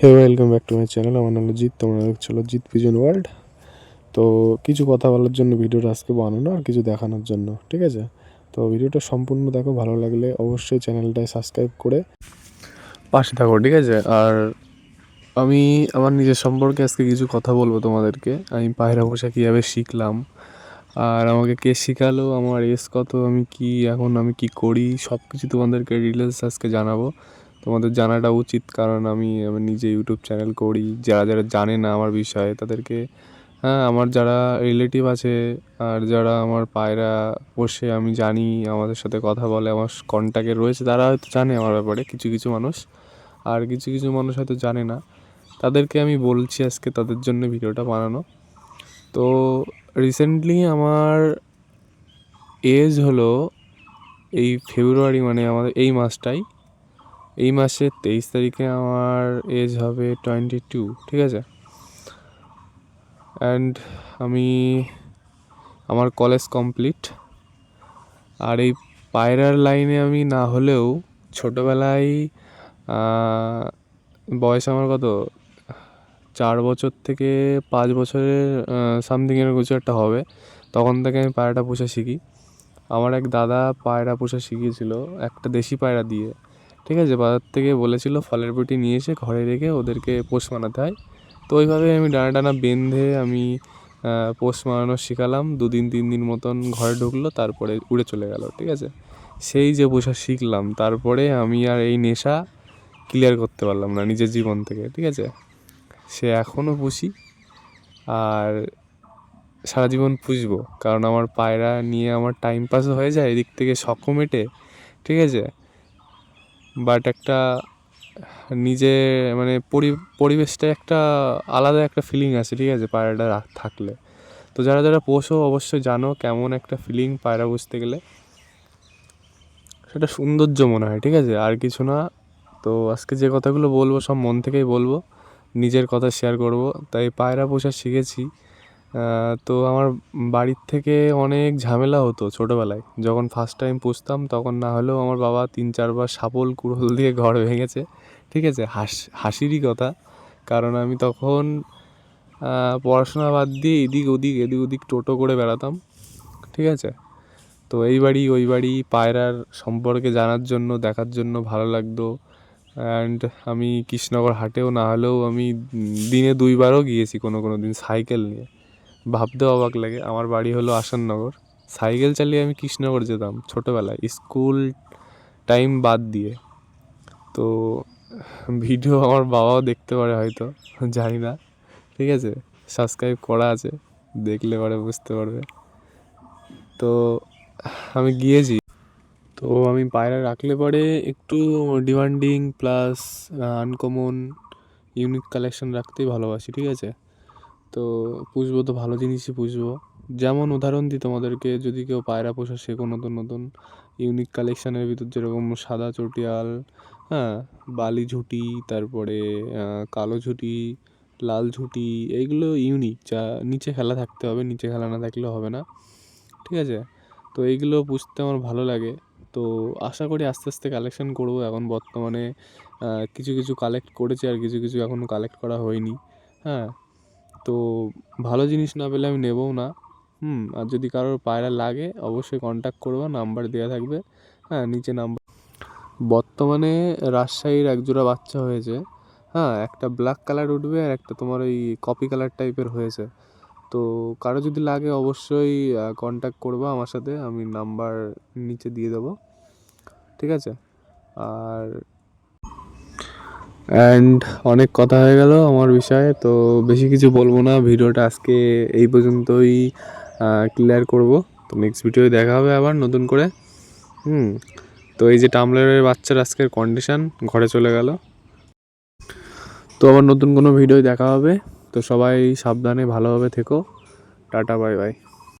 Hey welcome back to my channel আমার নাম জিৎ তোমরা দেখছ জিৎ পিজন ওয়ার্ল্ড তো কিছু কথা বলার জন্য ভিডিওটা আজকে বানানো আর কিছু দেখানোর জন্য, ঠিক আছে? তো ভিডিওটা সম্পূর্ণ দেখো, ভালো লাগলে অবশ্যই চ্যানেলটায় সাবস্ক্রাইব করে পাশে থাকো, ঠিক আছে? আর আমি, আমার নিজের সম্পর্কে আজকে কিছু কথা বলব তোমাদেরকে। আমি পায়রা পোষা কীভাবে শিখলাম, আর আমাকে কে শেখালো, আমার এজ কত, আমি কি, এখন আমি কি করি সব কিছু তোমাদেরকে ডিটেলস আজকে জানাব। তোমাদের জানাটা উচিত, কারণ আমি আমি নিজে ইউটিউব চ্যানেল করি। যারা যারা জানে না আমার বিষয়ে, তাদেরকে হ্যাঁ আমার যারা রিলেটিভ আছে আর যারা আমার পায়রা বসে আমি জানি, আমাদের সাথে কথা বলে, আমার কন্ট্যাক্টে রয়েছে, তারা হয়তো জানে আমার ব্যাপারে, কিছু কিছু মানুষ। আর কিছু কিছু মানুষ হয়তো জানে না। তাদেরকে আমি বলছি আজকে, তাদের জন্য ভিডিওটা বানানো। তো রিসেন্টলি আমার এজ হলো এই ফেব্রুয়ারি মানে আমাদের এই মাসটাই। এই মাসের তেইশ তারিখে আমার এজ হবে টোয়েন্টি টু ঠিক আছে? অ্যান্ড আমি, আমার কলেজ কমপ্লিট আর এই পায়রার লাইনে আমি না হলেও ছোটোবেলায় বয়স আমার কত? চার বছর থেকে পাঁচ বছরের সামথিং এর কিছু একটা হবে। তখন থেকে আমি পায়রাটা পোষা শিখি। আমার এক দাদা পায়রা পোষা শিখিয়েছিল, একটা দেশি পায়রা দিয়ে। ঠিক আছে? বাজার থেকে বলেছিল ফলের পেটি নিয়ে এসে ঘরে রেখে ওদেরকে পোষ মানাতে হয়। তো ওইভাবে আমি ডানা টানা বেঁধে আমি পোষ মানানো শেখালাম। দুদিন, তিন দিন মতন ঘরে ঢুকলো, তারপরে উড়ে চলে গেল, ঠিক আছে? সেই যে পোষা শিখলাম, তারপরে আমি আর এই নেশা ক্লিয়ার করতে পারলাম না নিজের জীবন থেকে, ঠিক আছে? সে এখনও পুষি। আর সারা জীবন পুষবো, কারণ আমার পায়রা নিয়ে আমার টাইম পাসও হয়ে যায়, এদিক থেকে শখও মেটে, ঠিক আছে? বাট একটা নিজে মানে পরি পরিবেশটা একটা আলাদা একটা ফিলিং আছে, ঠিক আছে, পায়রাটা থাকলে। তো যারা যারা পোষো, অবশ্যই জানো কেমন একটা ফিলিং পায়রা বুঝতে গেলে সেটা সৌন্দর্য মনে হয়, ঠিক আছে? আর কিছু না। তো আজকে যে কথাগুলো বলব, সব মন থেকেই বলব। নিজের কথা শেয়ার করব। তাই পায়রা পোষা শিখেছি। তো আমার বাড়ির থেকে অনেক ঝামেলা হতো ছোটোবেলায়। যখন ফার্স্ট টাইম পুষতাম, তখন না হলেও আমার বাবা তিন চারবার সাপল কুড়োল দিয়ে ঘর ভেঙেছে। ঠিক আছে? হাস, হাসিরই কথা। কারণ আমি তখন পড়াশোনা বাদ দিয়ে এদিক ওদিক এদিক ওদিক টোটো করে বেড়াতাম। ঠিক আছে? তো এই বাড়ি, ওই বাড়ি, পায়রার সম্পর্কে জানার জন্য, দেখার জন্য ভালো লাগতো। অ্যান্ড আমি কৃষ্ণনগর হাটেও না হলেও আমি দিনে দুইবারও গিয়েছি কোনো কোনো দিন সাইকেল নিয়ে। ভাবতে অবাক লাগে। আমার বাড়ি হলো আসাননগর। সাইকেল চালিয়ে আমি কৃষ্ণনগর যেতাম ছোটোবেলায়। স্কুল টাইম বাদ দিয়ে। তো ভিডিও আমার বাবাও দেখতে পারে হয়তো, জানি না। ঠিক আছে সাবস্ক্রাইব করা আছে, দেখলে পরে বুঝতে পারবে। তো আমি গিয়েছি। তো আমি পায়রা রাখলে পরে একটু demanding plus uncommon unique collection রাখতেই ভালোবাসি, ঠিক আছে? তো পুষবো তো ভালো জিনিসই পুষবো। যেমন উদাহরণ দিই তোমাদেরকে, যদি কেউ পায়রা পোষা শেখো নতুন নতুন ইউনিক কালেকশানের ভিতর যেরকম সাদা চটিয়াল হ্যাঁ বালি ঝুঁটি, তারপরে কালো ঝুঁটি, লাল ঝুঁটি, এইগুলো ইউনিক যা নিচে খেলা থাকতে হবে, নিচে খেলা না থাকলে হবে না, ঠিক আছে? তো এইগুলো পুষতে আমার ভালো লাগে। তো আশা করি আস্তে আস্তে কালেকশন করব। এখন বর্তমানে কিছু কিছু কালেক্ট করেছি আর কিছু কিছু এখনও কালেক্ট করা হয়নি হ্যাঁ? তো ভালো জিনিস না পেলে আমি নেবও না। হুম, আর যদি কারোর পায়রা লাগে, অবশ্যই কন্ট্যাক্ট করব নাম্বার দেওয়া থাকবে। হ্যাঁ নিচে নাম্বার বর্তমানে রাজশাহীর একজোড়া বাচ্চা হয়েছে। হ্যাঁ একটা ব্ল্যাক কালার উঠবে আর একটা তোমার ওই কপি কালার টাইপের হয়েছে। তো কারও যদি লাগে, অবশ্যই কন্ট্যাক্ট করব আমার সাথে, আমি নাম্বার নিচে দিয়ে দেবো। ঠিক আছে? আর অ্যান্ড অনেক কথা হয়ে গেল আমার বিষয়ে, তো বেশি কিছু বলব না। ভিডিওটা আজকে এই পর্যন্তই ক্লিয়ার করব। তো নেক্সট ভিডিওয় দেখা হবে আবার নতুন করে। হুম, তো এই যে টামলারের বাচ্চার আজকের কন্ডিশান ঘরে চলে গেল। তো আবার নতুন কোনো ভিডিও দেখা হবে। তো সবাই সাবধানে, ভালোভাবে থেকো। Tata bye bye